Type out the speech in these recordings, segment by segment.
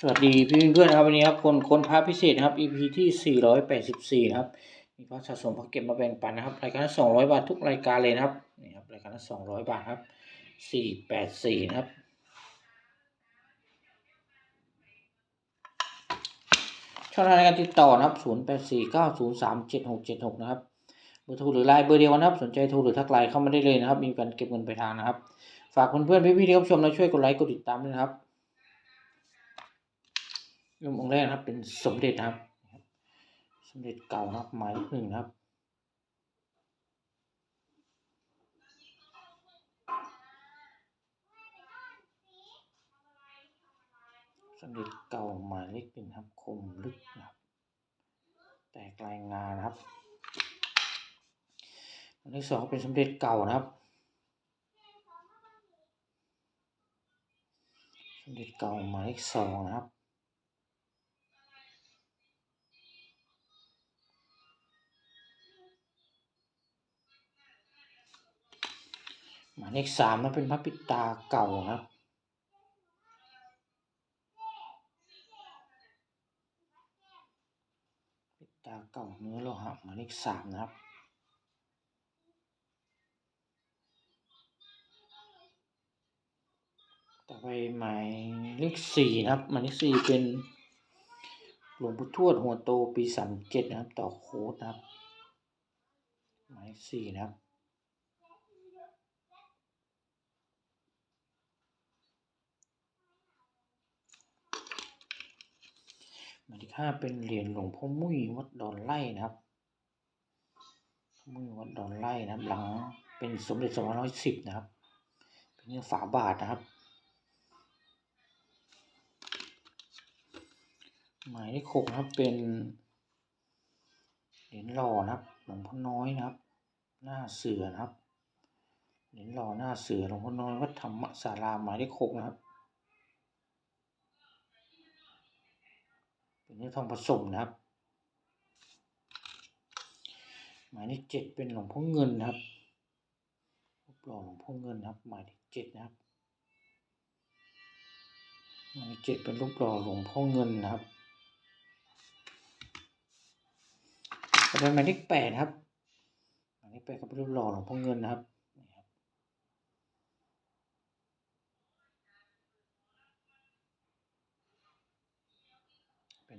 สวัสดีพี่เพื่อนๆครับวันนี้ครับคนค้นพระพิเศษนะครับ EP ที่ 484 ครับมีพระสะสมพระเก็บมาแบ่งปันนะครับรายการละ200 บาททุกรายการเลยนะครับนี่ครับรายการละ200 บาทครับ 484 นะครับช่องทางการติดต่อนะครับ 0849037676 นะครับเบอร์โทรหรือไลน์เบอร์เดียวกันะครับ สนใจโทรหรือทักไลน์เข้ามาได้เลยนะครับ มีการเก็บเงินไปลายทางนะครับ ฝากเพื่อนๆพี่ๆที่รับชมและช่วยกดไลค์กดติดตามด้วยนะครับ ยมองค์แรกครับ เป็นสมเด็จครับ สมเด็จเก่านะครับหมายเลขหนึ่งครับสมเด็จเก่าหมายเลขหนึ่งครับคมลึกนะครับ แตกลายงานะครับอันที่สองเป็นสมเด็จเก่านะครับ สมเด็จเก่าหมายเลขสองนะครับ เลขสามนะเป็นพระปิตาเก่าครับปิตาเก่าเนื้อโลหะหมายเลขสามนะครับต่อไปหมายเลขสี่นะครับหมายเลขสี่เป็นหลวงปู่ทวดหัวโตปีสามเจ็ดนะครับ ต่อโค้ดนะครับ หมายเลขสี่นะครับ หมายเลขห้าเป็นเหรียญหลวงพ่อมุ้ยวัดดอนไร่นะครับ มุ้ยวัดดอนไร่นะครับ หลังเป็นสมเด็จสองร้อยสิบนะครับ เป็นเนื้อฝาบาทนะครับ หมายเลขหกนะครับเป็นเหรียญหล่อนะครับ หลวงพ่อน้อยนะครับ หน้าเสือนะครับ เหรียญหล่อหน้าเสือหลวงพ่อน้อยวัดธรรมศาลาหมายเลขหกนะครับ เป็นเนื้อทองผสมนะครับ หมายเลขเจ็ดเป็นหลวงพ่อเงินครับรูปหล่อหลวงพ่อเงินครับ หมายเลขเจ็ดนะครับ หมายเลขเจ็ดเป็นรูปหล่อหลวงพ่อเงินนะครับต่อไปหมายเลขแปดครับ หมายเลขแปดก็เป็นรูปหล่อหลวงพ่อเงินนะครับ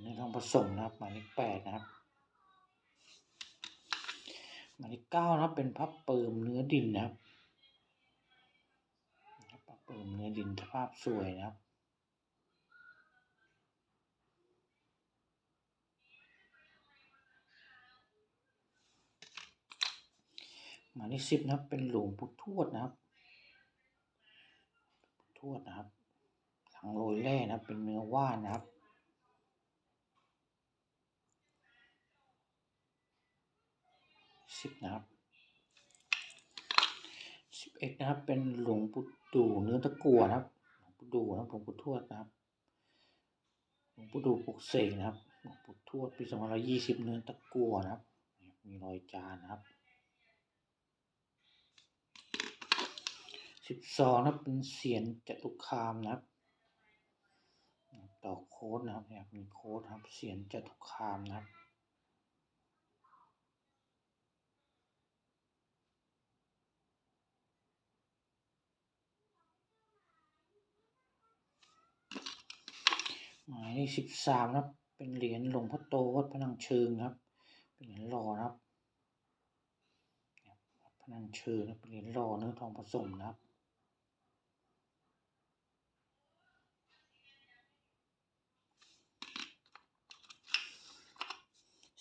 นี่ครับเป็นเนื้อทองผสมนะครับหมายเลขแปดนะครับหมายเลขเก้านะครับเป็นพับเปิมเนื้อดินนะครับพับเปิมเนื้อดินสภาพสวยนะครับหมายเลขสิบนะครับเป็นหลวงปู่ทวดนะครับทวดนะครับหลังโรยแร่นะครับเป็นเนื้อว่านนะครับ สิบนะครับสิบเอ็ดนะครับ เป็นหลวงปู่ดูเนื้อตะกั่วนะครับ หลวงปู่ดูนะครับหลวงปู่ทวดนะครับ หลวงปู่ดูปลุกเสกนะครับ หลวงปู่ทวดปีสองพันยี่สิบเนื้อตะกั่วนะครับ มีรอยจานนะครับสิบสองนะเป็นเสียนจตุคามนะครับต่อโค้ดนะครับเนี่ยมีโค้ดครับเสียนจตุคามนะครับายเลขสิบสามนะครับ เป็นเหรียญหลวงพ่อโตวัดพนังเชิงครับ เป็นเหรียญหล่อครับวัดพนังเชิงนะเป็นเหรียญหล่อเนื้อทองผสมนะครับ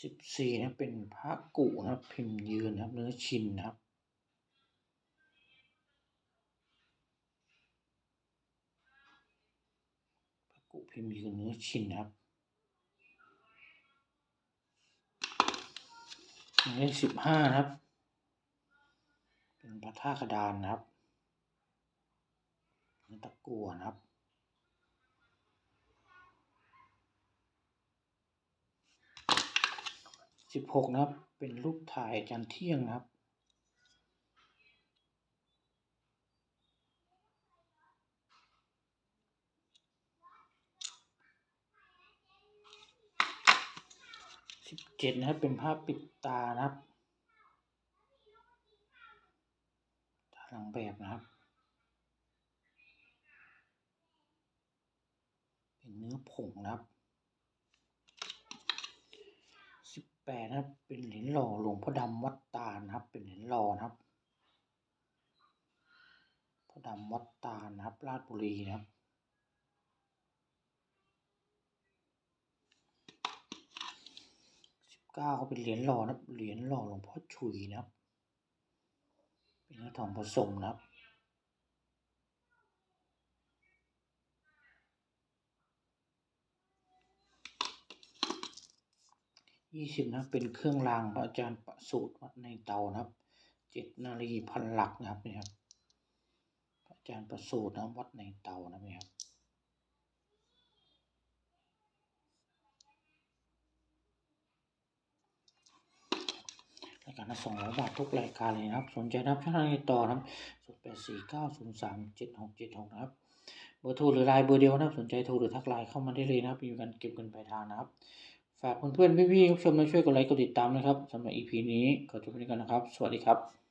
สิบสี่นะเป็นพระกุนะครับพิมพ์ยืนนะครับเนื้อชินนะครับ พิมพ์ยืนเนื้อชินนครับหมายเลขสิบห้าครับ เป็นพระท่ากระดานนะครับนตะกั่วนะครับสิบหกนะครับ เป็นรูปถ่ายจารย์เที่ยงนะครับ ห เจ็ดนะครับเป็นภาพปิดตานะครับตาหลังแบบนะครับ เป็นเนื้อผงนะครับสิบแปดนะครับเป็นเหรียญหล่อหลวงพ่อดำวัดตานะครับ เป็นเหรียญหล่อนะครับพ่อดำวัดตานะครับราชบุรีนะครับ สิบ เก้าก็เป็นเหรียญหล่อนะเหรียญหล่อหลวงพ่อฉุยนะครับเป็นเนื้อทองผสมนะครับยี่สิบนะเป็นเครื่องรางพระอาจารย์ประสูตรวัดในเตานะครับเจ็ดนารีพันหลักนะครับนี่ครับพระอาจารย์ประสูตรนะวัดในเตานะครับนี่ครับ ราย การละสองร้อยบาททุกรายการเลยนะครับ สนใจนะครับช่องทางติดต่อนะครับศูนย์แปดสี่เก้าศูนย์สามเจ็ดหกเจ็ดหกนะครับ เบอร์โทรหรือไลน์เบอร์เดียวนะครับ สนใจโทรหรือทักไลน์เข้ามาได้เลยนะครับอยู่กันเก็บเงินปลายทางนะครับ ฝากเพื่อนๆพี่ๆผู้ชมมาช่วยกดไลค์กดติดตามนะครับสำหรับ EP นี้ขอจบไปนี้ก่อนนะครับ สวัสดีครับ